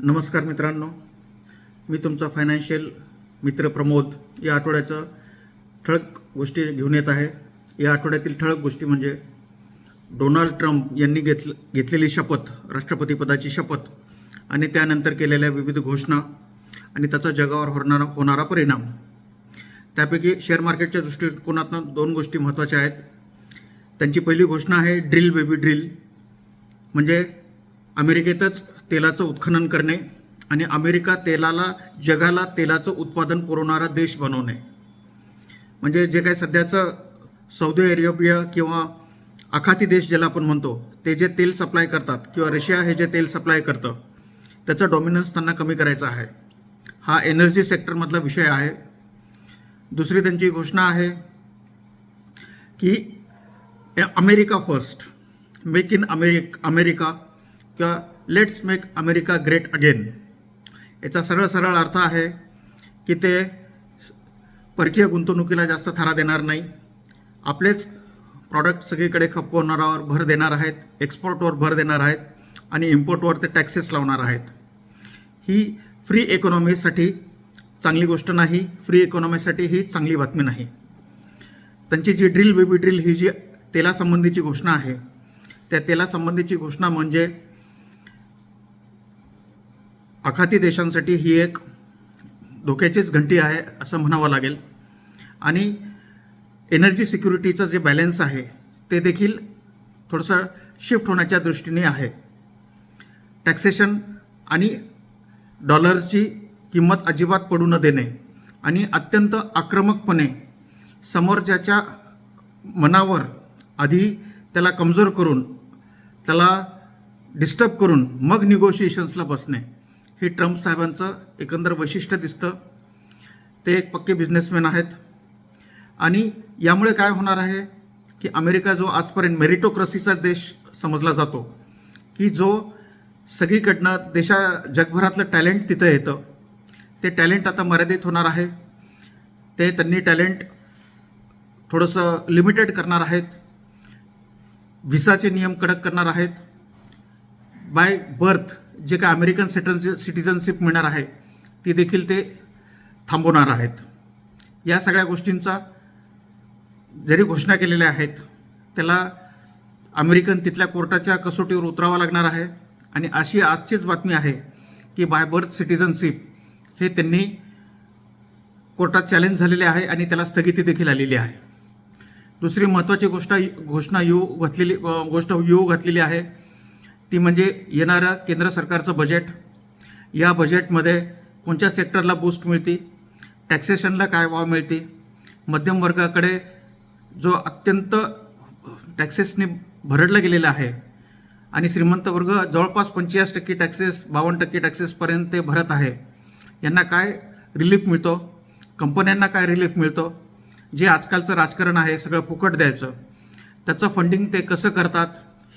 नमस्कार मित्रांनो. मी तुमचा फायनान्शियल मित्र प्रमोद. या आठवड्याचं ठळक गोष्टी घेऊन येत आहे. या आठवड्यातील ठळक गोष्टी म्हणजे डोनाल्ड ट्रम्प यांनी घेतल घेतलेली शपथ राष्ट्रपतीपदाची शपथ आणि त्यानंतर केलेल्या विविध घोषणा आणि त्याचा जगावर होणारा होणारा परिणाम. त्यापैकी शेअर मार्केटच्या दृष्टिकोनातून दोन गोष्टी महत्त्वाच्या आहेत. त्यांची पहिली घोषणा आहे ड्रिल बेबी ड्रिल. म्हणजे अमेरिकेतच तेलाचं उत्खनन करणे आणि अमेरिका तेलाला जगाला तेलाचं उत्पादन पुरवणारा देश बनवणे. म्हणजे जे काही सध्याचं सौदी अरेबिया किंवा आखाती देश ज्याला आपण म्हणतो ते जे तेल सप्लाय करतात किंवा रशिया हे जे तेल सप्लाय करतं त्याचं डॉमिनन्स त्यांना कमी करायचा आहे. हा एनर्जी सेक्टरमधला विषय आहे. दुसरी त्यांची घोषणा आहे की America first make in America America किंवा let's make America great again याचा सरळ सरळ अर्थ आहे की ते परकीय गुंतवणुकीला जास्त थारा देणार नाही. आपलेच प्रॉडक्ट सगळीकडे खपवणारावर भर देणार आहेत एक्सपोर्टवर भर देणार आहेत आणि इम्पोर्टवर ते टॅक्सेस लावणार आहेत. ही फ्री इकॉनॉमीसाठी चांगली गोष्ट नाही फ्री इकॉनॉमीसाठी ही चांगली बातमी नाही. त्यांची जी ड्रिल बेबी ड्रिल ही जी तेलासंबंधीची घोषणा आहे त्या तेलासंबंधीची घोषणा म्हणजे आखाती देशांसाठी ही एक धोक्याचीच घंटी आहे असं म्हणावं लागेल. आणि एनर्जी सिक्युरिटीचं जे बॅलेन्स आहे ते देखील थोडंसं शिफ्ट होण्याच्या दृष्टीने आहे. टॅक्सेशन आणि डॉलरची किंमत अजिबात पडू न देणे आणि अत्यंत आक्रमकपणे समोरच्याच्या मनावर आधी त्याला कमजोर करून त्याला डिस्टर्ब करून मग निगोशिएशन्सला बसणे. हे ट्रम्प साहेबांचं एकंदर वैशिष्ट्य दिसतं. ते एक पक्के बिझनेसमॅन आहेत. आणि यामुळे काय होणार आहे की अमेरिका जो आजपर्यंत मेरिटोक्रसीचा देश समजला जातो की जो सगळीकडनं देशा जगभरातलं टॅलेंट तिथं येतं. ते टॅलेंट आता मर्यादित होणार आहे. ते त्यांनी टॅलेंट थोडंसं लिमिटेड करणार आहेत. व्हिसाचे नियम कडक करणार आहेत. बाय बर्थ जे काय अमेरिकन सिटन सिटिझनशिप मिळणार आहे ती देखील ते थांबवणार आहेत. या सगळ्या गोष्टींचा जरी घोषणा केलेल्या आहेत त्याला अमेरिकन तिथल्या कोर्टाच्या कसोटीवर उतरावं लागणार आहे. आणि अशी आजचीच बातमी आहे की बाय बर्थ सिटिझनशिप हे त्यांनी कोर्टात चॅलेंज झालेले आहे आणि त्याला स्थगिती देखील आलेली आहे. दुसरी महत्त्वाची गोष्ट घोषणा येऊ घातलेली गोष्ट येऊ घातलेली आहे. ती म्हणजे येणारं केंद्र सरकारचं बजेट या बजेटमध्ये कोणत्या सेक्टरला बूस्ट मिळते? टॅक्सेशनला काय वाव मिळते? मध्यम वर्गाकडे जो अत्यंत टॅक्सेसने भरडला गेलेला आहे आणि श्रीमंत वर्ग जवळपास पंचेचाळीस टक्के टॅक्सेस बावन्न टक्के टॅक्सेसपर्यंत ते भरत आहे यांना काय रिलीफ मिळतो? कंपन्यांना काय रिलीफ मिळतो? जे आजकालचं राजकारण आहे सगळं फुकट द्यायचं. त्याचं फंडिंग ते कसं करतात?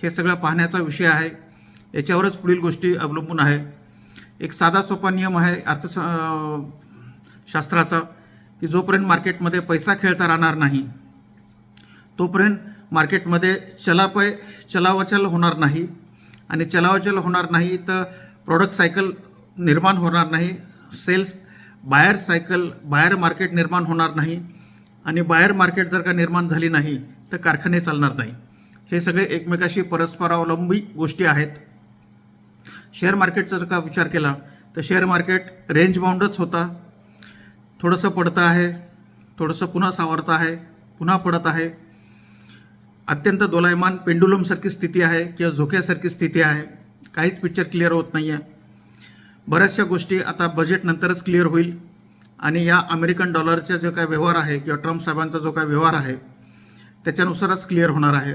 हे सगळं पाहण्याचा विषय आहे. याच्यावरच पुढील गोष्टी अवलंबून आहे. एक साधा सोपा नियम आहे अर्थ शास्त्राचा की जोपर्यंत मार्केटमध्ये पैसा खेळता राहणार नाही तोपर्यंत मार्केटमध्ये चलापय चलावचल होणार नाही. आणि चलावचल होणार नाही तर प्रॉडक्ट सायकल निर्माण होणार नाही sales buyer cycle buyer market निर्माण होणार नाही. आणि बायर मार्केट जर का निर्माण झाली नाही तर कारखाने चालणार नाही. हे सगळे एकमेकाशी परस्परावलंबी गोष्टी आहेत. शेअर मार्केटचा जर का विचार केला तर शेअर मार्केट रेंज बाउंडच होता. थोडंसं पडतं आहे थोडंसं पुन्हा सावरतं आहे पुन्हा पडत आहे. अत्यंत दोलायमान पेंडुलमसारखी स्थिती आहे किंवा झोक्यासारखी स्थिती आहे. काहीच पिक्चर क्लिअर होत नाही आहे बऱ्याचशा गोष्टी आता बजेटनंतरच क्लिअर होईल. आणि या अमेरिकन डॉलरचा जो काय व्यवहार आहे किंवा ट्रम्प साहेबांचा जो काय व्यवहार आहे त्याच्यानुसारच क्लिअर होणार आहे.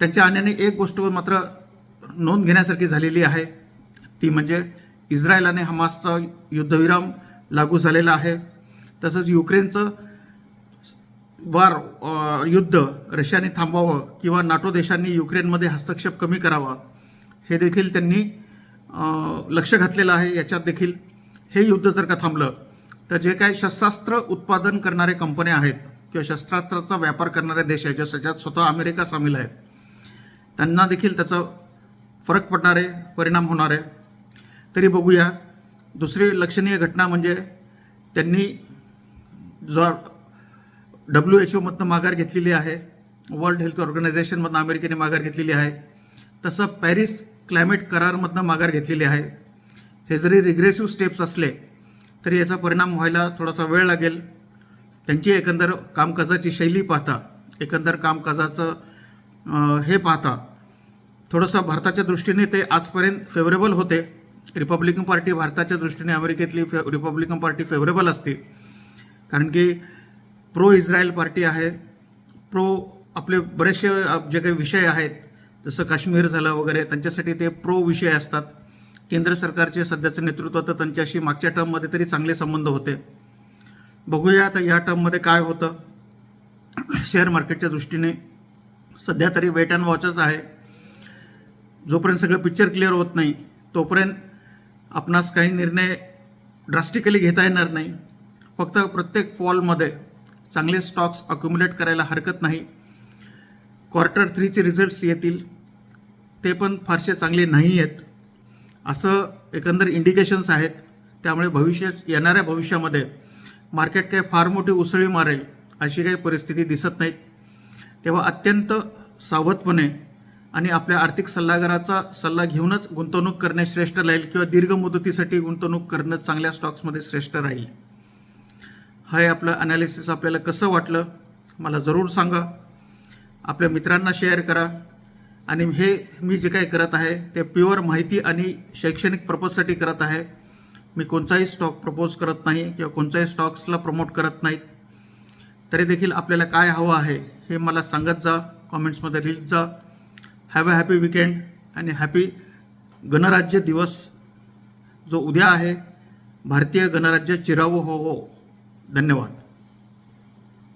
त्यांच्या आणण्याने एक गोष्ट मात्र नोंद घेण्यासारखी झालेली आहे. ती म्हणजे इस्रायल आणि हमासचा युद्धविराम लागू झालेला आहे. तसंच युक्रेनचं वार युद्ध रशियाने थांबवावं किंवा नाटो देशांनी युक्रेनमध्ये हस्तक्षेप कमी करावा हे देखील त्यांनी लक्ष घातलेलं आहे. याच्यात देखील हे युद्ध जर का थांबलं तर जे काही शस्त्रास्त्र उत्पादन करणारे कंपन्या आहेत किंवा शस्त्रास्त्राचा व्यापार करणारे देश आहेत ज्याच्यात स्वतः अमेरिका सामील आहे त्यांना देखील त्याचं फरक पडणार आहे परिणाम होणार. आहे तरी बघूया. दुसरी लक्षणीय घटना म्हणजे त्यांनी जो डब्ल्यू एच ओमधनं माघार घेतलेली आहे वर्ल्ड हेल्थ ऑर्गनायझेशनमधनं अमेरिकेने माघार घेतलेली आहे तसं पॅरिस क्लायमेट करारमधनं माघार घेतलेली आहे. हे जरी रिग्रेसिव्ह स्टेप्स असले तरी याचा परिणाम व्हायला थोडासा वेळ लागेल. त्यांची एकंदर कामकाजाची शैली पाहता एकंदर कामकाजाचं हे पाहता थोडंसं भारताच्या दृष्टीने ते आजपर्यंत फेवरेबल होते. रिपब्लिकन पार्टी भारताच्या दृष्टीने अमेरिकेतली फे रिपब्लिकन पार्टी फेवरेबल असते कारण की प्रो इस्रायल पार्टी आहे. प्रो आपले बरेचसे जे काही विषय आहेत जसं काश्मीर झालं वगैरे त्यांच्यासाठी ते प्रो विषय असतात. केंद्र सरकारचे सध्याचं नेतृत्व तर त्यांच्याशी मागच्या टर्ममध्ये तरी चांगले संबंध होते. बघूया आता या टर्ममध्ये काय होतं. शेअर मार्केटच्या दृष्टीने सध्या तरी वेट अँड वॉचच आहे. जोपर्यंत सगळं पिक्चर क्लिअर होत नाही तोपर्यंत आपणास काही निर्णय ड्रास्टिकली घेता येणार नाही. फक्त प्रत्येक फॉलमध्ये चांगले स्टॉक्स अक्युमुलेट करायला हरकत नाही. क्वार्टर थ्रीचे रिझल्ट्स येतील. ते पण फारसे चांगले नाही आहेत. असं एकंदर इंडिकेशन्स आहेत. त्यामुळे भविष्य येणाऱ्या भविष्यामध्ये मार्केट काही फार मोठी उसळी मारेल अशी काही परिस्थिती दिसत नाहीत. तेव्हा अत्यंत सावधपणे आणि आपल्या आर्थिक सल्लागाराचा सल्ला घेऊनच गुंतवणूक करणे श्रेष्ठ राहील किंवा दीर्घ मुदतीसाठी गुंतवणूक करणं चांगल्या स्टॉक्समध्ये श्रेष्ठ राहील. हे आपलं अनालिसिस आपल्याला कसं वाटलं मला जरूर सांगा. आपल्या मित्रांना शेअर करा. आणि हे मी जे काही करत आहे ते प्युअर माहिती आणि शैक्षणिक पर्पजसाठी करत आहे. मी कोणताही स्टॉक प्रपोज करत नाही किंवा कोणत्याही स्टॉक्सला प्रमोट करत नाहीत तरी देखील आपल्याला काय हवं आहे हे मला सांगत जा. कॉमेंट्समध्ये लिहित जा. हॅव अ हॅपी विकेंड आणि हॅपी गणराज्य दिवस जो उद्या आहे भारतीय गणराज्य चिरावो हो हो. धन्यवाद.